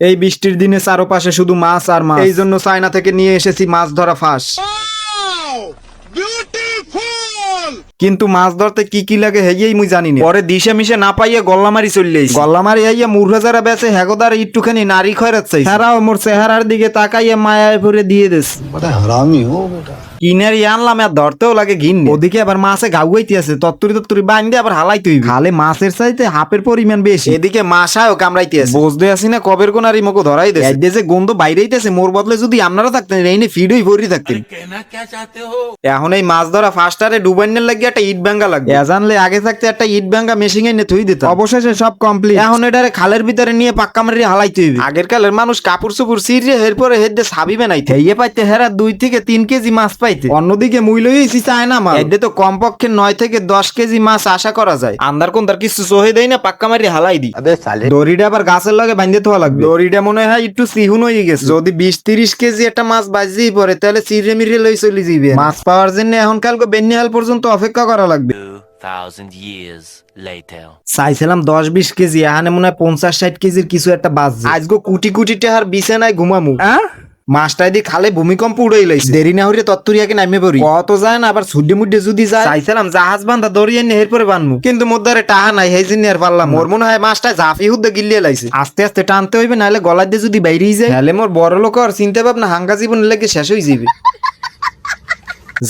এই বৃষ্টির দিনে চারপাশে শুধু মাছ আর মাছ। এই জন্য চায়না থেকে নিয়ে এসেছি মাছ ধরা ফাঁস। কিন্তু মাছ ধরতে কি কি লাগে হেগিয়েই মুই জানি না। পরে দিশে মিশে না পাইয়ে গল্লামারি চললে গল্লামারি আইয়া মূর্খ যারা বেছে হেগদার একটুখানি নারী খয়রাচ্ছে তারাও মোর চেহারার দিকে তাকাইয়া মায়ায় ভরে দিয়ে দেশ হারামি ও বেটা। কিনারি আনলাম আর ধরতেও লাগে ঘিন ওদিকে আবার মাছে গাউয়াইতে আছে তত্তরি তত্তরি বান্ধে আবার হালাইতে হইবে। খালে মাছের চাইতে হাফের পরিমাণ বেশি। এদিকে মাছাও কামড়াইতে আছে। বুঝতে আসি না কবের কোন আর মকো ধরাই দেয় এর যে গন্ধ বাইরেইতেছে মোর বদলে যদি আপনারা থাকতেন এইনে ফিডই ভরি থাকতেন। এখন এই মাছ ধরা ফাস্টারে ডুবাইনের লাগিয়ে একটা ইট ব্যাঙ্গা লাগবে। এ জানলে আগে থাকতে একটা ইট ব্যাঙ্গা মেশিং এনে থুই দিত অবশেষে সব কমপ্লিট এখন এটারে খালের ভিতরে নিয়ে পাক্কা মারি হালাইতে হইবে। আগের কালের মানুষ কাপড় চুপুর সিরিয়ে এরপরে হেড দিয়ে সাবি বানাইতে। হেয়ে পাইতে হেরা দুই থেকে তিন কেজি মাছ খাইতে। অন্যদিকে মূল্যই চায় না মাল। এডে তো কমপক্ষে নয় থেকে দশ কেজি মাছ আশা করা যায়। আন্দার কোন তার কিছু সহে দেয় না পাক্কা মারি হালাই দি। দড়িটা আবার গাছের লগে বাঁধে থোয়া লাগবে। দড়িটা মনে হয় একটু সিহুন হয়ে গেছে। যদি বিশ তিরিশ কেজি একটা মাছ বাজিয়ে পরে তাহলে চিড়ে মিড়ে লই চলে যাবে মাছ পাওয়ার জন্য এখন কালকে বেনিয়াল পর্যন্ত অপেক্ষা করা লাগবে। চাইছিলাম দশ বিশ কেজি এখানে মনে হয় পঞ্চাশ ষাট কেজির কিছু একটা বাজ আজকে কুটি কুটি টেহার নাই ঘুমামু। হ্যাঁ মাছটাই দিয়ে খালে ভূমিকম্প উড়াই লাইছে। দেরি না হইলে তত্তরিয়াকে নামে পড়ি। কত যায় না আবার সুডে মুডে যদি যায়। চাইছিলাম জাহাজ বান্ধা দড়িয়ে নিয়ে এরপরে কিন্তু মোদ্দারে টাহা নাই সেই জন্য আর পারলাম মোর মনে হয় মাছটা জাফি হুদ্দে গিলিয়ে লাইছে। আস্তে আস্তে টানতে হইবে নাহলে গলা দিয়ে যদি বাইরেই যায়। তাহলে মোর বড় লোক আর চিন্তা ভাবনা হাঙ্গা জীবন লেগে শেষ হয়ে যাবে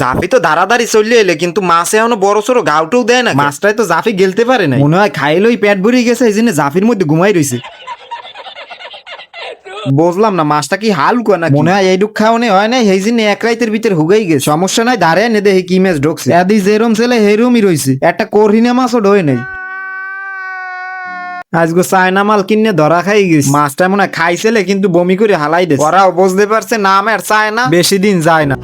জাফি তো দাঁড়াদাঁড়ি চলে এলে কিন্তু মাছে এখনও বড় সড়ো গাউটেও দেয় না মাছটাই তো জাফি গেলতে পারে না মনে হয় খাইলেই পেট ভরে গেছে এই জন্য জাফির মধ্যে ঘুমাই রয়েছে বুঝলাম না মাছটা কি হাল না মনে হয় এইটুক খাওয়ানি হয় না সেইদিন এক রাইতের ভিতর হুগাই গেছে। সমস্যা নাই ধারে নে দেখি কি মাছ ঢুকছে। এদি যেরম ছেলে হেরুমই রয়েছে একটা করিনা মাছও ঢোয় নাই। আজকে চায়না মাল কিনে ধরা খাই গেছে। মাছটা মনে খাইছেলে কিন্তু বমি করে হালাই দেয় ওরাও বুঝতে পারছে না আমার চায়না। বেশি দিন যায় না।